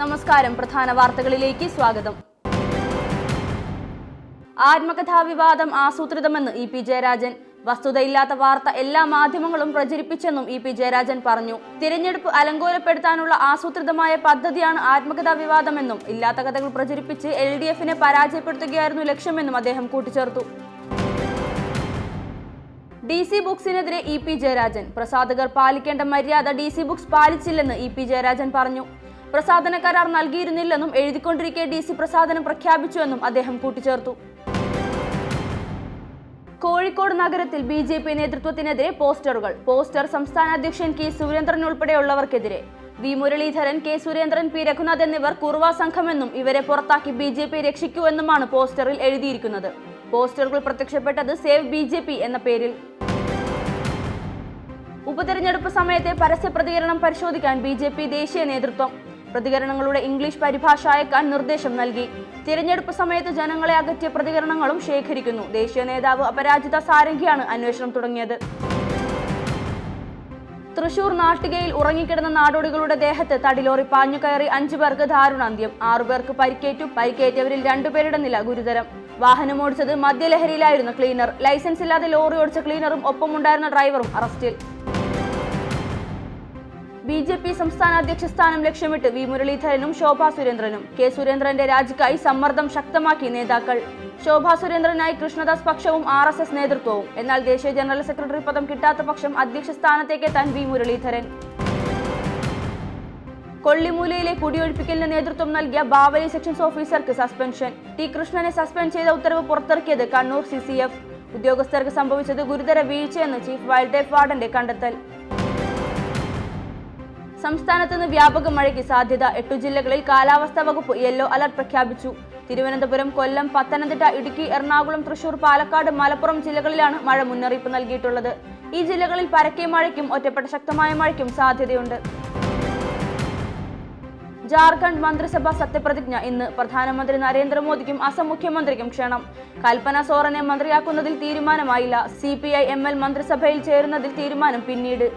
നമസ്കാരം. പ്രധാന വാർത്തകളിലേക്ക് സ്വാഗതം. ആത്മകഥാ വിവാദം ആസൂത്രിതമെന്ന് ഇ പി ജയരാജൻ. വസ്തുതയില്ലാത്ത വാർത്ത എല്ലാ മാധ്യമങ്ങളും പ്രചരിപ്പിച്ചെന്നും ഇ പി ജയരാജൻ പറഞ്ഞു. തിരഞ്ഞെടുപ്പ് അലങ്കോലപ്പെടുത്താനുള്ള ആസൂത്രിതമായ പദ്ധതിയാണ് ആത്മകഥാ വിവാദമെന്നും ഇല്ലാത്ത കഥകൾ പ്രചരിപ്പിച്ച് എൽ ഡി എഫിനെ പരാജയപ്പെടുത്തുകയായിരുന്നു ലക്ഷ്യമെന്നും അദ്ദേഹം കൂട്ടിച്ചേർത്തു. ഡി സി ബുക്സിനെതിരെ ഇ പി ജയരാജൻ. പ്രസാധകർ പാലിക്കേണ്ട മര്യാദ ഡി സി ബുക്സ് പാലിച്ചില്ലെന്ന് ഇ പി ജയരാജൻ പറഞ്ഞു. പ്രസാധന കരാർ നൽകിയിരുന്നില്ലെന്നും എഴുതിക്കൊണ്ടിരിക്കെ ഡി സി പ്രസാദനം പ്രഖ്യാപിച്ചുവെന്നും അദ്ദേഹം കൂട്ടിച്ചേർത്തു. കോഴിക്കോട് നഗരത്തിൽ ബി ജെ പി നേതൃത്വത്തിനെതിരെ പോസ്റ്ററുകൾ പോസ്റ്റർ സംസ്ഥാന അധ്യക്ഷൻ K Surendran ഉൾപ്പെടെയുള്ളവർക്കെതിരെ. V Muraleedharan K Surendran P Reghunath എന്നിവർ കുറുവ സംഘമെന്നും ഇവരെ പുറത്താക്കി ബി ജെ പി രക്ഷിക്കുവെന്നുമാണ് പോസ്റ്ററിൽ എഴുതിയിരിക്കുന്നത്. പോസ്റ്ററുകൾ പ്രത്യക്ഷപ്പെട്ടത് സേവ് ബി ജെ പി എന്ന പേരിൽ. ഉപതെരഞ്ഞെടുപ്പ് സമയത്തെ പരസ്യ പ്രതികരണം പരിശോധിക്കാൻ ബി ജെ പി ദേശീയ നേതൃത്വം. പ്രതികരണങ്ങളുടെ ഇംഗ്ലീഷ് പരിഭാഷ അയക്കാൻ നിർദ്ദേശം നൽകി. തിരഞ്ഞെടുപ്പ് സമയത്ത് ജനങ്ങളെ അകറ്റിയ പ്രതികരണങ്ങളും ശേഖരിക്കുന്നു. ദേശീയ നേതാവ് അപരാജിത സാരംഗിയാണ് അന്വേഷണം തുടങ്ങിയത്. തൃശൂർ നാട്ടികയിൽ ഉറങ്ങിക്കിടന്ന നാടോടികളുടെ ദേഹത്ത് തടിലോറി പാഞ്ഞു കയറി അഞ്ചു പേർക്ക് ദാരുണാന്ത്യം. ആറുപേർക്ക് പരിക്കേറ്റു. പരിക്കേറ്റവരിൽ രണ്ടുപേരുടെ നില ഗുരുതരം. വാഹനമോടിച്ചത് മദ്യലഹരിയിലായിരുന്ന ക്ലീനർ. ലൈസൻസ് ഇല്ലാതെ ലോറി ഓടിച്ച ക്ലീനറും ഒപ്പമുണ്ടായിരുന്ന ഡ്രൈവറും അറസ്റ്റിൽ. ബി ജെ പി സംസ്ഥാന അധ്യക്ഷ സ്ഥാനം ലക്ഷ്യമിട്ട് വി മുരളീധരനും ശോഭാ സുരേന്ദ്രനും. കെ സുരേന്ദ്രന്റെ രാജിക്കായി സമ്മർദ്ദം ശക്തമാക്കി നേതാക്കൾ. ശോഭാ സുരേന്ദ്രനായി കൃഷ്ണദാസ് പക്ഷവും ആർ എസ് എസ് നേതൃത്വവും. എന്നാൽ ദേശീയ ജനറൽ സെക്രട്ടറി പദം കിട്ടാത്ത പക്ഷം അധ്യക്ഷ സ്ഥാനത്തേക്ക് എത്താൻ വി മുരളീധരൻ. കൊള്ളിമൂലയിലെ കുടിയൊഴിപ്പിക്കലിന് നേതൃത്വം നൽകിയ ബാവലി സെക്ഷൻസ് ഓഫീസർക്ക് സസ്പെൻഷൻ. ടി കൃഷ്ണനെ സസ്പെൻഡ് ചെയ്ത ഉത്തരവ് പുറത്തിറക്കിയത് കണ്ണൂർ സി ഉദ്യോഗസ്ഥർക്ക് സംഭവിച്ചത് ഗുരുതര വീഴ്ചയെന്ന് ചീഫ് വൈൽഡ് ലൈഫ് വാർഡന്റെ കണ്ടെത്തൽ. സംസ്ഥാനത്ത് നിന്ന് വ്യാപക മഴയ്ക്ക് സാധ്യത. എട്ടു ജില്ലകളിൽ കാലാവസ്ഥാ വകുപ്പ് യെല്ലോ അലർട്ട് പ്രഖ്യാപിച്ചു. തിരുവനന്തപുരം കൊല്ലം പത്തനംതിട്ട ഇടുക്കി എറണാകുളം തൃശൂർ പാലക്കാട് മലപ്പുറം ജില്ലകളിലാണ് മഴ മുന്നറിയിപ്പ് നൽകിയിട്ടുള്ളത്. ഈ ജില്ലകളിൽ പരക്കെ മഴയ്ക്കും ഒറ്റപ്പെട്ട ശക്തമായ മഴയ്ക്കും സാധ്യതയുണ്ട്. ജാർഖണ്ഡ് മന്ത്രിസഭാ സത്യപ്രതിജ്ഞ ഇന്ന് പ്രധാനമന്ത്രി നരേന്ദ്രമോദിക്കും അസം മുഖ്യമന്ത്രിക്കും ക്ഷണം. കൽപ്പന സോറനെ മന്ത്രിയാക്കുന്നതിൽ തീരുമാനമായില്ല. C P I M L മന്ത്രിസഭയിൽ ചേരുന്നതിൽ തീരുമാനം പിന്നീട്.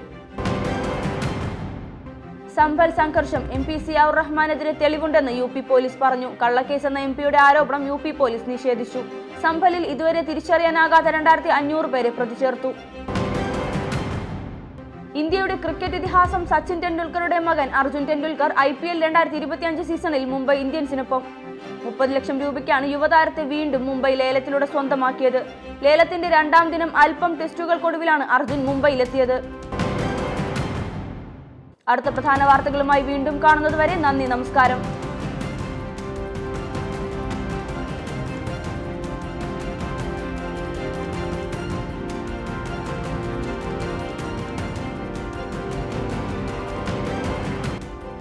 സംഭൽ സംഘർഷം എം പി സിയാർ റഹ്മാനെതിരെ തെളിവുണ്ടെന്ന് യു പി പോലീസ് പറഞ്ഞു. കള്ളക്കേസ് എന്ന എം പിയുടെ ആരോപണം യു പി പോലീസ് നിഷേധിച്ചു. സംഭലിൽ ഇതുവരെ തിരിച്ചറിയാനാകാത്ത രണ്ടായിരത്തി അഞ്ഞൂറ് പേരെ പ്രതി ചേർത്തു ഇന്ത്യയുടെ ക്രിക്കറ്റ് ഇതിഹാസം സച്ചിൻ ടെണ്ടുൽക്കറുടെ മകൻ Arjun Tendulkar I P L രണ്ടായിരത്തി ഇരുപത്തിയഞ്ച് സീസണിൽ മുംബൈ ഇന്ത്യൻസിനൊപ്പം. മുപ്പത് ലക്ഷം രൂപയ്ക്കാണ് യുവതാരത്തെ വീണ്ടും മുംബൈ ലേലത്തിലൂടെ സ്വന്തമാക്കിയത്. ലേലത്തിന്റെ രണ്ടാം ദിനം അല്പം ടെസ്റ്റുകൾക്കൊടുവിലാണ് അർജുൻ മുംബൈയിലെത്തിയത്. അടുത്ത പ്രധാന വാർത്തകളുമായി വീണ്ടും കാണുന്നതുവരെ നന്ദി നമസ്കാരം.